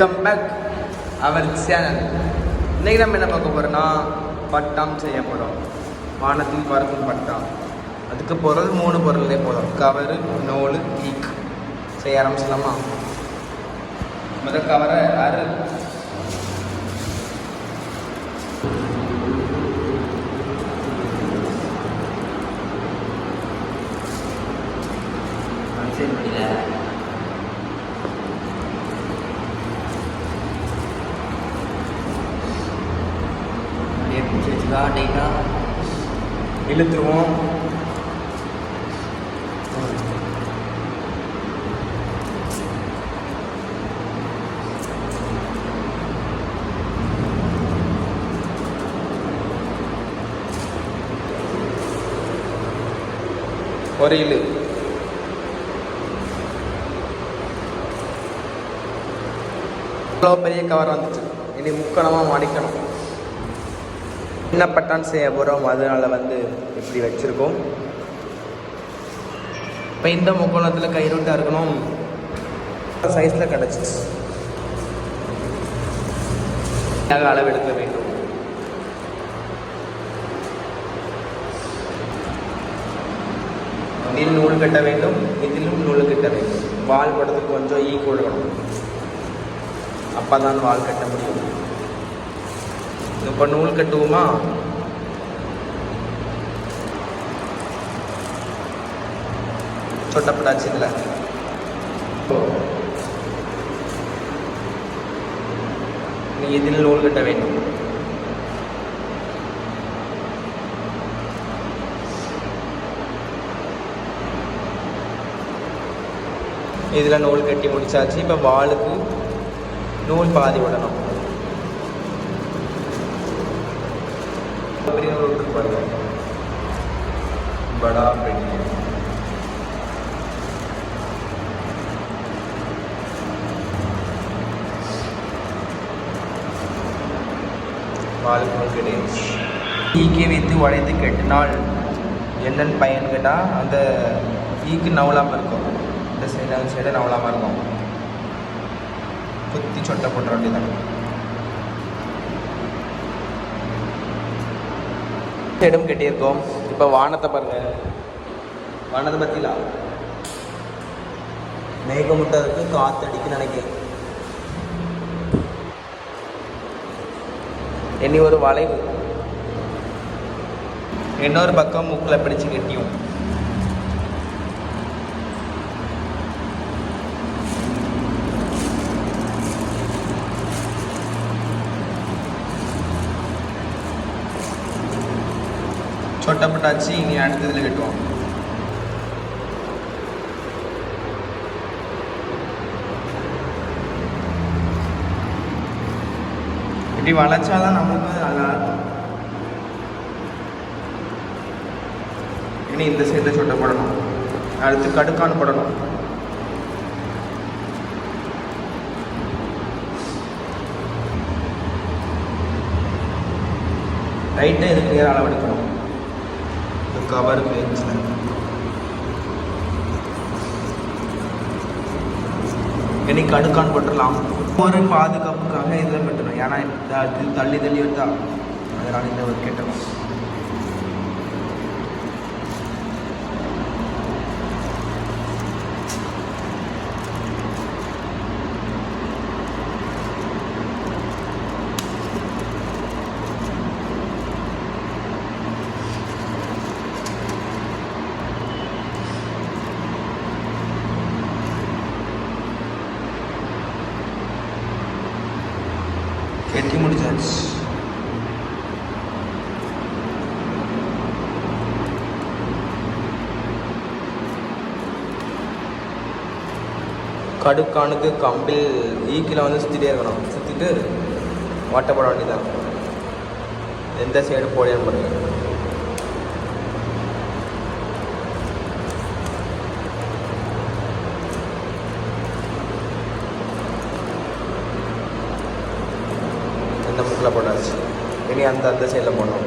Welcome back our channel இன்றைக்கி நம்ம என்ன பார்க்க போகிறோன்னா பட்டாம் செய்ய போகிறோம் வானத்தில் பறக்கும் பட்டாம். அதுக்கு பொருள் மூணு பொருளே போதும். கவரு நூல் ஈக் செய்ய ஆரம்பிச்சலாமா முதல் கவரை அரு நல்லா நீட்டாக இழுத்துருவோம். ஒரு இழு. இவ்வளோ பெரிய கவர் வந்துச்சு. இனி முக்கணமாக மாடிக்கணும். என்ன பட்டான் செய்ய போகிறோம் அதனால் வந்து இப்படி வச்சுருக்கோம். இப்போ இந்த முக்கோணத்தில் கைரூட்டாக இருக்கணும். சைஸில் கிடச்சிச்சு. அளவெடுக்க வேண்டும். இதில் நூல் கட்ட வேண்டும் இதிலும் நூல் கட்ட வேண்டும். வால் படத்துக்கு கொஞ்சம் ஈ கொடுக்கணும் அப்போ தான் வால் கட்ட முடியும். இப்போ நூல் கட்டுவோமா? சொட்டப்படாச்சு இதில். நீ இதில் நூல் கட்ட வேண்டும்? இதில் நூல் கட்டி முடிச்சாச்சு. இப்போ வாளுக்கு நூல் பாதி விடணும். பெரிய நூல் படா பெரிய வாளுக்கு நூல் ஈக்கை வைத்து உடைத்து கட்டினால் என்னென்னு பயன் கேட்டால் அந்த ஈக்கு நவலாமல் இருக்கும். இந்த சைடு அந்த சைடு நவலாமல் இருக்கும். குத்தி சொட்டை போட்டுற வேண்டியதான் இடம் கட்டியிருக்கோம். இப்போ வானத்தை பாருங்க. வானத்தை பற்றிலாம் மேகமுட்டதுக்கு காற்று அடிக்க நினைக்கிறேன். இனி ஒரு வளைவு. இன்னொரு பக்கம் மூக்கில் பிடிச்சு கட்டியும். சொட்டப்பட்டாச்சு இனி அடுத்ததில் கட்டுவோம். இப்படி வளைச்சாதான் நம்மளுக்கு நல்லா இனி இந்த சைடில் சொட்டை போடணும். அடுத்து கடுக்கான் போடணும். ரைட்டாக இதுக்கு நேரம் எடுக்கணும் இந்த கவருக்கு இனி கடுக்கான் போட்டுடலாம். ஒரு பாதுகாப்புக்காக இதில் பெட்டணும் ஏன்னா தள்ளி தள்ளி வந்தா அதனால் இந்த ஒரு கேட்டோம் கட்டி முடிச்சாச்சு. கடுக்கானுக்கு கம்பில் ஈக்கில் வந்து சுற்றிட்டே இருக்கணும். சுற்றிட்டு ஓட்ட போட வேண்டியதான் எந்த சைடு போடையான்னு பாருங்க. இந்த முக்கில் போட்டாச்சு. இனி அந்த அந்த சைடில் போடணும்.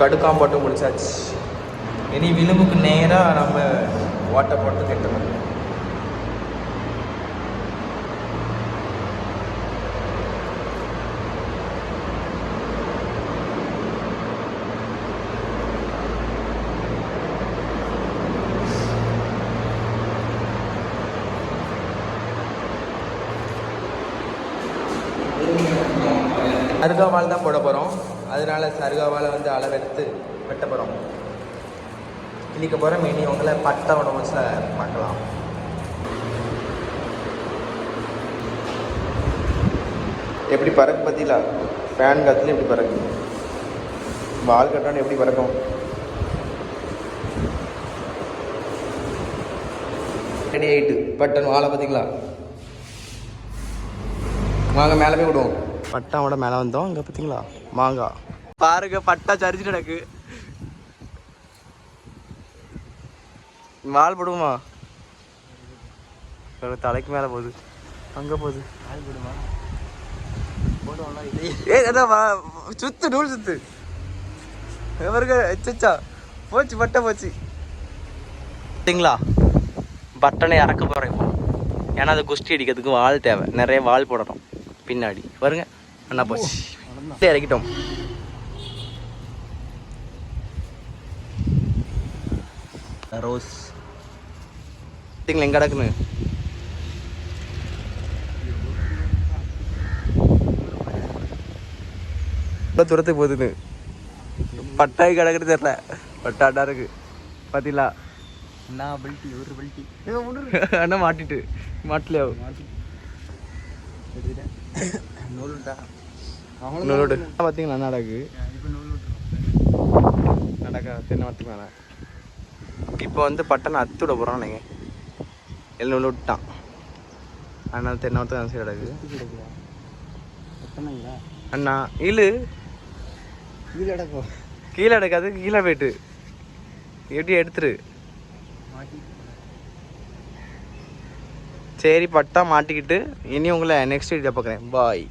கடுக்காம்பாட்டும் முடிச்சாச்சு. இனி விளிம்புக்கு நேராக நம்ம ஓட்டை போட்டு கட்டணும் சருகாவால் தான் போட போகிறோம் அதனால சருகாவால் வந்து அளவெடுத்து வெட்ட போகிறோம் இன்னைக்கு போகிற இனி உங்களை பட்டை சார் பார்க்கலாம். எப்படி பறக்கு பார்த்தீங்களா ஃபேன் காற்றுல எப்படி பறக்கும்? வால் கட்டான்னு எப்படி பறக்கும்? ரெடி ஆகிட்டு பட்டன் வாழை பார்த்தீங்களா வாங்க மேலே போய் விடுவோம். பட்டாவோட மேலே வந்தோம். அங்கே பார்த்தீங்களா மாங்காய் பாருங்க பட்டா சரிச்சு நடக்கு வால் போடுவோமா? ஒரு தலைக்கு மேலே போகுது. அங்கே போகுது. ஏ அதான் வா சுத்து நூல் சுத்து. எவருங்க எச்சா போச்சு பட்டை போச்சு. சரிங்களா பட்டனை இறக்க போகிறேன் இப்போ ஏன்னா அது குஸ்தி அடிக்கிறதுக்கு வால் தேவை. நிறைய வால் போடணும். பின்னாடி. வருங்க அண்ணா போச்சு. அப்படியே இறக்கிட்டோம். ரோஸ். எங்க கிடக்குன்னு? இவ்வளோ தூரத்துக்கு போகுதுன்னு. பட்டாய் கிடக்குன்னு தெரியல. பட்டாட்டா இருக்கு. பார்த்தீங்களா நான் பல்ட்டி ஒரு பல்ட்டி. அண்ணா மாட்டிட்டு. மாட்டலையா? நூலுண்டா நூலோடு பார்த்தீங்களா நடக்கு. நடக்க தென்னை மரத்துக்கு மேலே. இப்போ வந்து பட்டனை அத்துட போகிறோம் நீங்கள் எல்லாம் நூல் விட்டான் அதனால தென்னை மரத்துக்கு அந்த சைடு கிடக்கு அண்ணா இழு. கீழே அடக்கும் கீழே எடுக்காது கீழே போயிட்டு. எப்படி எடுத்துரு. சரி பட்டா மாட்டிக்கிட்டு இனி உங்களை நெக்ஸ்ட் வீடியோ பார்க்குறேன் பாய்